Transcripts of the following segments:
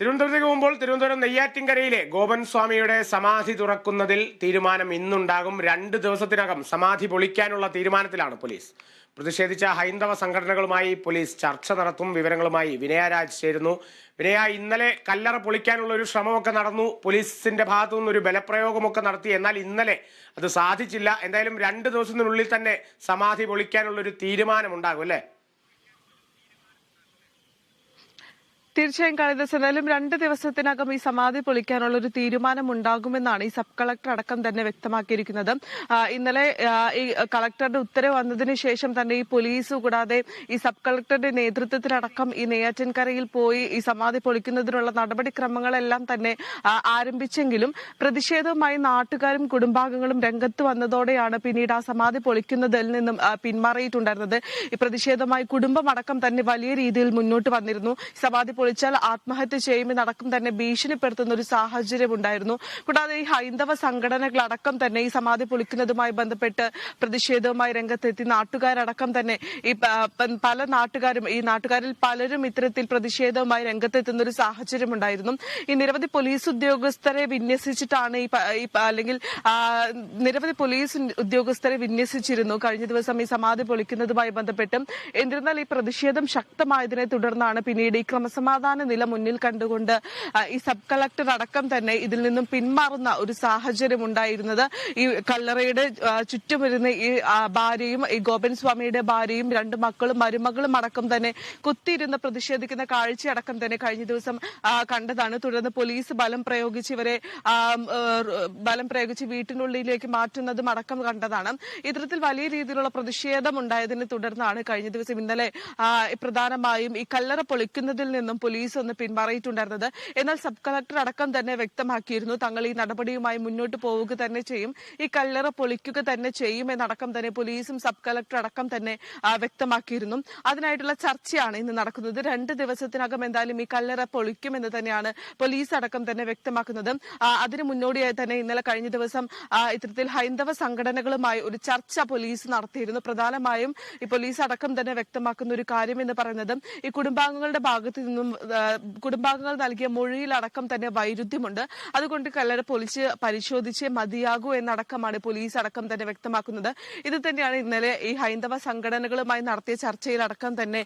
തിരുവനന്തപുരത്തേക്ക് പോകുമ്പോൾ തിരുവനന്തപുരം നെയ്യാറ്റിൻകരയിലെ ഗോപൻ സ്വാമിയുടെ സമാധി തുറക്കുന്നതിൽ തീരുമാനം ഇന്നുണ്ടാകും. രണ്ട് ദിവസത്തിനകം സമാധി പൊളിക്കാനുള്ള തീരുമാനത്തിലാണ് പോലീസ്. പ്രതിഷേധിച്ച ഹൈന്ദവ സംഘടനകളുമായി പോലീസ് ചർച്ച നടത്തും വിവരങ്ങളുമായി വിനയരാജ് ചേരുന്നു. വിനയ ഇന്നലെ കല്ലറ പൊളിക്കാനുള്ള ഒരു ശ്രമമൊക്കെ നടന്നു. പോലീസിന്റെ ഭാഗത്തു നിന്നൊരു ബലപ്രയോഗമൊക്കെ നടത്തി. എന്നാൽ ഇന്നലെ അത് സാധിച്ചില്ല. എന്തായാലും രണ്ട് ദിവസത്തിനുള്ളിൽ തന്നെ സമാധി പൊളിക്കാനുള്ള ഒരു തീരുമാനമുണ്ടാകും അല്ലേ? തീർച്ചയായും ദിവസം എന്തായാലും രണ്ട് ദിവസത്തിനകം ഈ സമാധി പൊളിക്കാനുള്ള ഒരു തീരുമാനം ഉണ്ടാകുമെന്നാണ് ഈ സബ് കളക്ടർ അടക്കം തന്നെ വ്യക്തമാക്കിയിരിക്കുന്നത്. ഇന്നലെ ഈ കളക്ടറുടെ ഉത്തരവ് വന്നതിന് ശേഷം തന്നെ ഈ പോലീസ് കൂടാതെ ഈ സബ് കളക്ടറുടെ നേതൃത്വത്തിലടക്കം ഈ നെയ്യാറ്റിൻകരയിൽ പോയി ഈ സമാധി പൊളിക്കുന്നതിനുള്ള നടപടിക്രമങ്ങളെല്ലാം തന്നെ ആരംഭിച്ചെങ്കിലും പ്രതിഷേധവുമായി നാട്ടുകാരും കുടുംബാംഗങ്ങളും രംഗത്ത് വന്നതോടെയാണ് പിന്നീട് ആ സമാധി പൊളിക്കുന്നതിൽ നിന്നും പിന്മാറിയിട്ടുണ്ടായിരുന്നത്. ഈ പ്രതിഷേധവുമായി കുടുംബമടക്കം തന്നെ വലിയ രീതിയിൽ മുന്നോട്ട് വന്നിരുന്നു. സമാധി പൊളിച്ചാൽ ആത്മഹത്യ ചെയ്യുമെന്നടക്കം തന്നെ ഭീഷണിപ്പെടുത്തുന്ന ഒരു സാഹചര്യം ഉണ്ടായിരുന്നു. കൂടാതെ ഈ ഹൈന്ദവ സംഘടനകളടക്കം തന്നെ ഈ സമാധി പൊളിക്കുന്നതുമായി ബന്ധപ്പെട്ട് പ്രതിഷേധവുമായി രംഗത്തെത്തി നാട്ടുകാരടക്കം തന്നെ ഈ പല നാട്ടുകാരും ഈ നാട്ടുകാരിൽ പലരും ഇത്തരത്തിൽ പ്രതിഷേധവുമായി രംഗത്തെത്തുന്ന ഒരു സാഹചര്യം ഉണ്ടായിരുന്നു. ഈ നിരവധി പോലീസ് ഉദ്യോഗസ്ഥരെ വിന്യസിച്ചിട്ടാണ് ഈ അല്ലെങ്കിൽ നിരവധി പോലീസ് ഉദ്യോഗസ്ഥരെ വിന്യസിച്ചിരുന്നു. കഴിഞ്ഞ ദിവസം ഈ സമാധി പൊളിക്കുന്നതുമായി ബന്ധപ്പെട്ട്. എന്നിരുന്നാൽ ഈ പ്രതിഷേധം ശക്തമായതിനെ തുടർന്നാണ് പിന്നീട് ഈ ക്രമസമാധാന നില മുന്നിൽ കണ്ടുകൊണ്ട് ഈ സബ് കളക്ടർ അടക്കം തന്നെ ഇതിൽ നിന്നും പിന്മാറുന്ന ഒരു സാഹചര്യം ഉണ്ടായിരുന്നത്. ഈ കല്ലറയുടെ ചുറ്റും വരുന്ന ഈ ഭാര്യയും ഈ ഗോപൻ സ്വാമിയുടെ ഭാര്യയും രണ്ട് മക്കളും മരുമകളും അടക്കം തന്നെ കുത്തിയിരുന്ന് പ്രതിഷേധിക്കുന്ന കാഴ്ചയടക്കം തന്നെ കഴിഞ്ഞ ദിവസം കണ്ടതാണ്. തുടർന്ന് പോലീസ് ബലം പ്രയോഗിച്ച് ഇവരെ ബലം പ്രയോഗിച്ച് വീട്ടിനുള്ളിലേക്ക് മാറ്റുന്നതും അടക്കം കണ്ടതാണ്. ഇത്തരത്തിൽ വലിയ രീതിയിലുള്ള പ്രതിഷേധം ഉണ്ടായതിനെ തുടർന്നാണ് കഴിഞ്ഞ ദിവസം ഇന്നലെ പ്രധാനമായും ഈ കല്ലറ പൊളിക്കുന്നതിൽ നിന്നും പോലീസ് ഒന്ന് പിന്മാറിയിട്ടുണ്ടായിരുന്നത്. എന്നാൽ സബ് കളക്ടർ അടക്കം തന്നെ വ്യക്തമാക്കിയിരുന്നു. തങ്ങൾ ഈ നടപടിയുമായി മുന്നോട്ട് പോവുക തന്നെ ചെയ്യും. ഈ കല്ലറ പൊളിക്കുക തന്നെ ചെയ്യും എന്നടക്കം തന്നെ പോലീസും സബ് കളക്ടർ അടക്കം തന്നെ വ്യക്തമാക്കിയിരുന്നു. അതിനായിട്ടുള്ള ചർച്ചയാണ് ഇന്ന് നടക്കുന്നത്. രണ്ട് ദിവസത്തിനകം എന്തായാലും ഈ കല്ലറ പൊളിക്കും എന്ന് തന്നെയാണ് പോലീസ് അടക്കം തന്നെ വ്യക്തമാക്കുന്നത്. അതിന് മുന്നോടിയായി തന്നെ ഇന്നലെ കഴിഞ്ഞ ദിവസം ഇത്തരത്തിൽ ഹൈന്ദവ സംഘടനകളുമായി ഒരു ചർച്ച പോലീസ് നടത്തിയിരുന്നു. പ്രധാനമായും ഈ പോലീസ് അടക്കം തന്നെ വ്യക്തമാക്കുന്ന ഒരു കാര്യം എന്ന് പറയുന്നത് ഈ കുടുംബാംഗങ്ങളുടെ ഭാഗത്ത് നിന്നും കുടുംബാംഗങ്ങൾ നൽകിയ മൊഴിയിലടക്കം തന്നെ വൈരുദ്ധ്യമുണ്ട്. അതുകൊണ്ട് കല്ലറ പൊളിച്ച് പരിശോധിച്ചേ മതിയാകൂ എന്നടക്കമാണ് പോലീസ് അടക്കം തന്നെ വ്യക്തമാക്കുന്നത്. ഇത് തന്നെയാണ് ഇന്നലെ ഈ ഹൈന്ദവ സംഘടനകളുമായി നടത്തിയ ചർച്ചയിലടക്കം തന്നെ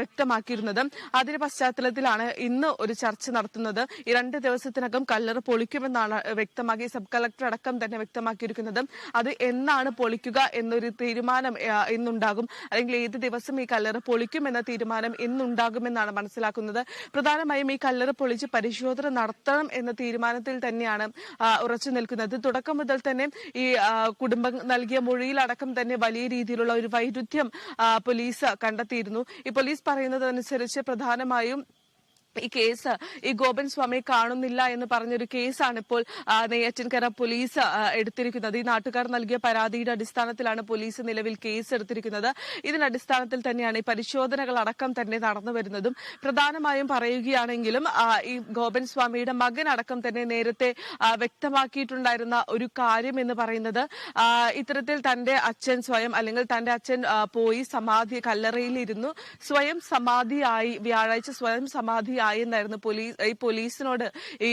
വ്യക്തമാക്കിയിരുന്നത്. അതിന്റെ പശ്ചാത്തലത്തിലാണ് ഇന്ന് ഒരു ചർച്ച നടത്തുന്നത്. രണ്ട് ദിവസത്തിനകം കല്ലറ പൊളിക്കുമെന്നാണ് വ്യക്തമാക്കി സബ് കളക്ടർ അടക്കം തന്നെ വ്യക്തമാക്കിയിരിക്കുന്നത്. അത് എന്നാണ് പൊളിക്കുക എന്നൊരു തീരുമാനം ഇന്നുണ്ടാകും. അല്ലെങ്കിൽ ഏത് ദിവസം ഈ കല്ലറ പൊളിക്കുമെന്ന തീരുമാനം ഇന്നുണ്ടാകുമെന്നാണ് മനസ്സിലാക്കുന്നത്. പ്രധാനമായും ഈ കല്ലറ പൊളിച്ച് പരിശോധന നടത്തണം എന്ന തീരുമാനത്തിൽ തന്നെയാണ് ഉറച്ചു നിൽക്കുന്നത്. തുടക്കം മുതൽ തന്നെ ഈ കുടുംബം നൽകിയ മൊഴിയിലടക്കം തന്നെ വലിയ രീതിയിലുള്ള ഒരു വൈരുദ്ധ്യം പോലീസ് കണ്ടെത്തിയിരുന്നു. ഈ പോലീസ് പറയുന്നതനുസരിച്ച് പ്രധാനമായും ഈ കേസ് ഈ ഗോപൻ സ്വാമിയെ കാണുന്നില്ല എന്ന് പറഞ്ഞൊരു കേസാണ് ഇപ്പോൾ നെയ്യാറ്റിൻകര പോലീസ് എടുത്തിരിക്കുന്നത്. ഈ നാട്ടുകാർ നൽകിയ പരാതിയുടെ അടിസ്ഥാനത്തിലാണ് പോലീസ് നിലവിൽ കേസ് എടുത്തിരിക്കുന്നത്. ഇതിന്റെ അടിസ്ഥാനത്തിൽ തന്നെയാണ് ഈ പരിശോധനകൾ അടക്കം തന്നെ നടന്നു വരുന്നതും. പ്രധാനമായും പറയുകയാണെങ്കിലും ഈ ഗോപൻ സ്വാമിയുടെ മകൻ അടക്കം തന്നെ നേരത്തെ വ്യക്തമാക്കിയിട്ടുണ്ടായിരുന്ന ഒരു കാര്യം എന്ന് പറയുന്നത് ഇത്തരത്തിൽ തന്റെ അച്ഛൻ സ്വയം അല്ലെങ്കിൽ തന്റെ അച്ഛൻ പോയി സമാധി കല്ലറയിൽ ഇരുന്നു സ്വയം സമാധിയായി വ്യാഴാഴ്ച സ്വയം സമാധിയായി എന്നായിരുന്നു പോലീസ് ഈ പോലീസിനോട് ഈ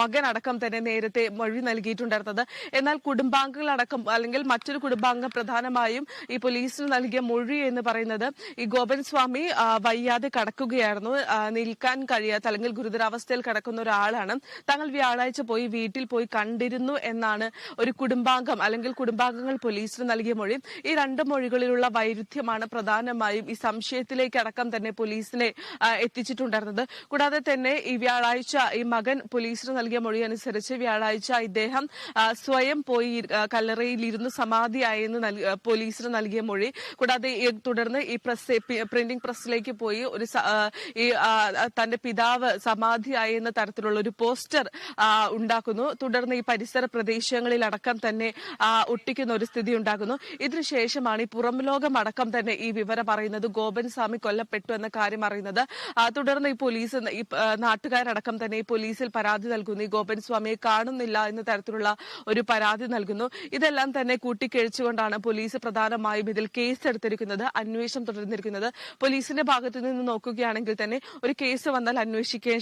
മകൻ അടക്കം തന്നെ നേരത്തെ മൊഴി നൽകിയിട്ടുണ്ടായിരുന്നത്. എന്നാൽ കുടുംബാംഗങ്ങളടക്കം അല്ലെങ്കിൽ മറ്റൊരു കുടുംബാംഗം പ്രധാനമായും ഈ പോലീസിന് നൽകിയ മൊഴി എന്ന് പറയുന്നത് ഈ ഗോപൻ സ്വാമി വയ്യാതെ കടക്കുകയായിരുന്നു. നിൽക്കാൻ കഴിയാത്ത അല്ലെങ്കിൽ ഗുരുതരാവസ്ഥയിൽ കിടക്കുന്ന ഒരാളാണ്. തങ്ങൾ വ്യാഴാഴ്ച പോയി വീട്ടിൽ പോയി കണ്ടിരുന്നു എന്നാണ് ഒരു കുടുംബാംഗം അല്ലെങ്കിൽ കുടുംബാംഗങ്ങൾ പോലീസിന് നൽകിയ മൊഴി. ഈ രണ്ട് മൊഴികളിലുള്ള വൈരുദ്ധ്യമാണ് പ്രധാനമായും ഈ സംശയത്തിലേക്ക് അടക്കം തന്നെ പോലീസിനെ എത്തിച്ചിട്ടുണ്ടായിരുന്നത്. കൂടാതെ തന്നെ ഈ വ്യാഴാഴ്ച ഈ മകൻ പോലീസിന് നൽകിയ മൊഴി അനുസരിച്ച് വ്യാഴാഴ്ച ഇദ്ദേഹം സ്വയം പോയി കല്ലറയിൽ ഇരുന്ന് സമാധിയായെന്ന് പോലീസിന് നൽകിയ മൊഴി. കൂടാതെ തുടർന്ന് ഈ പ്രസ് പ്രിന്റിംഗ് പ്രസ്സിലേക്ക് പോയി ഒരു ഈ തന്റെ പിതാവ് സമാധിയായി എന്ന തരത്തിലുള്ള ഒരു പോസ്റ്റർ ഉണ്ടാക്കുന്നു. തുടർന്ന് ഈ പരിസര പ്രദേശങ്ങളിലടക്കം തന്നെ ഒട്ടിക്കുന്ന ഒരു സ്ഥിതി ഉണ്ടാകുന്നു ഇതിനുശേഷമാണ് ഈ പുറം ലോകമടക്കം തന്നെ ഈ വിവരം അറിയുന്നത്. ഗോപൻ സ്വാമി കൊല്ലപ്പെട്ടു എന്ന കാര്യം അറിയുന്നത്. തുടർന്ന് ഈ പോലീസ് പോലീസ് നാട്ടുകാരടക്കം തന്നെ പോലീസിൽ പരാതി നൽകുന്നു. ഈ ഗോപൻ സ്വാമിയെ കാണുന്നില്ല എന്ന തരത്തിലുള്ള ഒരു പരാതി നൽകുന്നു. ഇതെല്ലാം തന്നെ കൂട്ടിക്കഴിച്ചുകൊണ്ടാണ് പോലീസ് പ്രധാനമായും ഇതിൽ കേസ് എടുത്തിരിക്കുന്നത് അന്വേഷണം തുടർന്നിരിക്കുന്നത്. പോലീസിന്റെ ഭാഗത്തു നിന്ന് നോക്കുകയാണെങ്കിൽ തന്നെ ഒരു കേസ് വന്നാൽ അന്വേഷിക്കേ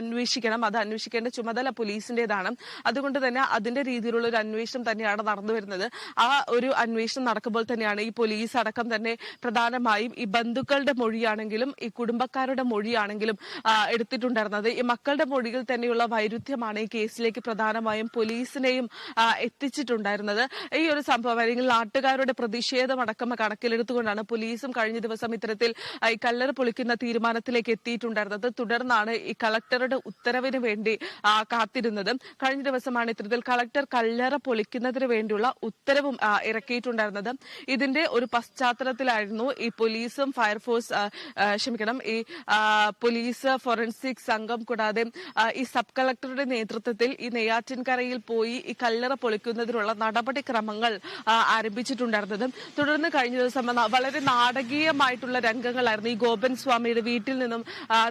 അന്വേഷിക്കണം. അത് അന്വേഷിക്കേണ്ട ചുമതല പോലീസിന്റേതാണ്. അതുകൊണ്ട് തന്നെ അതിന്റെ രീതിയിലുള്ള ഒരു അന്വേഷണം തന്നെയാണ് നടന്നു വരുന്നത്. ആ ഒരു അന്വേഷണം നടക്കുമ്പോൾ തന്നെയാണ് ഈ പോലീസ് അടക്കം തന്നെ പ്രധാനമായും ഈ ബന്ധുക്കളുടെ മൊഴിയാണെങ്കിലും ഈ കുടുംബക്കാരുടെ മൊഴിയാണെങ്കിലും എടുത്തിട്ടുണ്ടായിരുന്നത്. ഈ മക്കളുടെ മൊഴിയിൽ തന്നെയുള്ള വൈരുദ്ധ്യമാണ് ഈ കേസിലേക്ക് പ്രധാനമായും പോലീസിനെയും എത്തിച്ചിട്ടുണ്ടായിരുന്നത്. ഈ ഒരു സംഭവം അല്ലെങ്കിൽ നാട്ടുകാരുടെ പ്രതിഷേധമടക്കം കണക്കിലെടുത്തുകൊണ്ടാണ് പോലീസും കഴിഞ്ഞ ദിവസം ഇത്തരത്തിൽ ഈ കല്ലറ പൊളിക്കുന്ന തീരുമാനത്തിലേക്ക് എത്തിയിട്ടുണ്ടായിരുന്നത്. തുടർന്നാണ് ഈ കളക്ടറുടെ ഉത്തരവിന് വേണ്ടി കാത്തിരുന്നത്. കഴിഞ്ഞ ദിവസമാണ് ഇത്തരത്തിൽ കളക്ടർ കല്ലറ പൊളിക്കുന്നതിന് വേണ്ടിയുള്ള ഉത്തരവും ഇറക്കിയിട്ടുണ്ടായിരുന്നത്. ഇതിന്റെ ഒരു പശ്ചാത്തലത്തിലായിരുന്നു ഈ പോലീസും ഫയർഫോഴ്സ് ക്ഷമിക്കണം ഈ ആ, ഫോറൻസിക് സംഘം കൂടാതെ ഈ സബ് കളക്ടറുടെ നേതൃത്വത്തിൽ ഈ നെയ്യാറ്റിൻകരയിൽ പോയി ഈ കല്ലറ പൊളിക്കുന്നതിനുള്ള നടപടിക്രമങ്ങൾ ആരംഭിച്ചിട്ടുണ്ടായിരുന്നത്. തുടർന്ന് കഴിഞ്ഞ ദിവസം വളരെ നാടകീയമായിട്ടുള്ള രംഗങ്ങളായിരുന്നു ഈ ഗോപൻ സ്വാമിയുടെ വീട്ടിൽ നിന്നും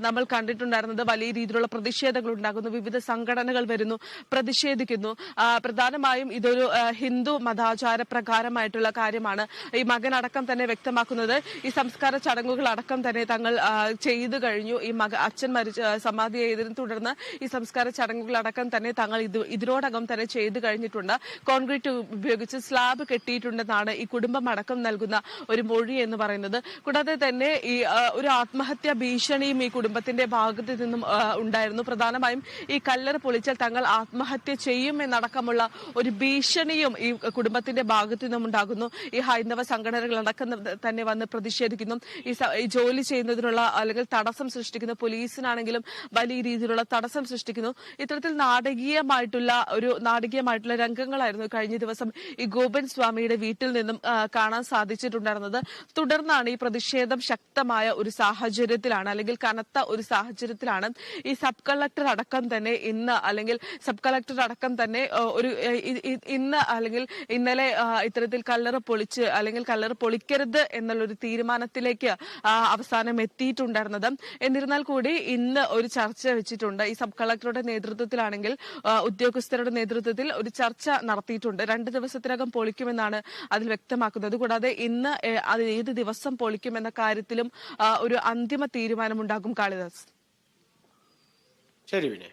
നമ്മൾ കണ്ടിട്ടുണ്ടായിരുന്നത്. വലിയ രീതിയിലുള്ള പ്രതിഷേധങ്ങൾ ഉണ്ടാകുന്നു. വിവിധ സംഘടനകൾ വരുന്നു പ്രതിഷേധിക്കുന്നു. പ്രധാനമായും ഇതൊരു ഹിന്ദു മതാചാര പ്രകാരമായിട്ടുള്ള കാര്യമാണ്. ഈ മകനടക്കം തന്നെ വ്യക്തമാക്കുന്നത്. ഈ സംസ്കാര ചടങ്ങുകൾ അടക്കം തന്നെ തങ്ങൾ ചെയ്തു കഴിഞ്ഞു. ഈ മക അച്ഛൻ മരിച്ച സമാധി ചെയ്തതിനെ തുടർന്ന് ഈ സംസ്കാര ചടങ്ങുകളടക്കം തന്നെ തങ്ങൾ ഇത് ഇതിനോടകം തന്നെ ചെയ്തു കഴിഞ്ഞിട്ടുണ്ട്. കോൺക്രീറ്റ് ഉപയോഗിച്ച് സ്ലാബ് കെട്ടിയിട്ടുണ്ടെന്നാണ് ഈ കുടുംബം അടക്കം നൽകുന്ന ഒരു മൊഴി എന്ന് പറയുന്നത്. കൂടാതെ തന്നെ ഈ ഒരു ആത്മഹത്യാ ഭീഷണിയും ഈ കുടുംബത്തിന്റെ ഭാഗത്ത് നിന്നും ഉണ്ടായിരുന്നു. പ്രധാനമായും ഈ കല്ലറ പൊളിച്ചാൽ തങ്ങൾ ആത്മഹത്യ ചെയ്യും എന്നടക്കമുള്ള ഒരു ഭീഷണിയും ഈ കുടുംബത്തിന്റെ ഭാഗത്തു നിന്നും ഉണ്ടാകുന്നു. ഈ ഹൈന്ദവ സംഘടനകൾ അടക്കം തന്നെ വന്ന് പ്രതിഷേധിക്കുന്നു. ഈ ജോലി ചെയ്യുന്നതിനുള്ള അല്ലെങ്കിൽ തടസ്സം സൃഷ്ടിക്കുന്നു പോലീസിനാണെങ്കിലും വലിയ രീതിയിലുള്ള തടസ്സം സൃഷ്ടിക്കുന്നു. ഇത്തരത്തിൽ നാടകീയമായിട്ടുള്ള ഒരു നാടകീയമായിട്ടുള്ള രംഗങ്ങളായിരുന്നു കഴിഞ്ഞ ദിവസം ഈ ഗോപൻ സ്വാമിയുടെ വീട്ടിൽ നിന്നും കാണാൻ സാധിച്ചിട്ടുണ്ടായിരുന്നത്. തുടർന്നാണ് ഈ പ്രതിഷേധം ശക്തമായ ഒരു സാഹചര്യത്തിലാണ് അല്ലെങ്കിൽ കനത്ത ഒരു സാഹചര്യത്തിലാണ് ഈ സബ് കളക്ടർ അടക്കം തന്നെ ഇന്ന് അല്ലെങ്കിൽ സബ് കളക്ടർ അടക്കം തന്നെ ഒരു ഇന്ന് അല്ലെങ്കിൽ ഇന്നലെ ഇത്തരത്തിൽ കല്ലറ പൊളിച്ച് അല്ലെങ്കിൽ കല്ലറ പൊളിക്കരുത് എന്നുള്ളൊരു തീരുമാനത്തിലേക്ക് അവസാനം എത്തിയിട്ടുണ്ടായിരുന്നത്. എന്നിരുന്നാൽ കൂടി ഇന്ന് ഒരു ചർച്ച വെച്ചിട്ടുണ്ട്. ഈ സബ് കളക്ടറുടെ നേതൃത്വത്തിലാണെങ്കിൽ ഉദ്യോഗസ്ഥരുടെ നേതൃത്വത്തിൽ ഒരു ചർച്ച നടത്തിയിട്ടുണ്ട്. രണ്ട് ദിവസത്തിനകം പൊളിക്കുമെന്നാണ് അതിൽ വ്യക്തമാക്കുന്നത്. കൂടാതെ ഇന്ന് അത് ഏത് ദിവസം പൊളിക്കുമെന്ന കാര്യത്തിലും ഒരു അന്തിമ തീരുമാനമുണ്ടാകും കാളിദാസ്. ശരി വിനയ.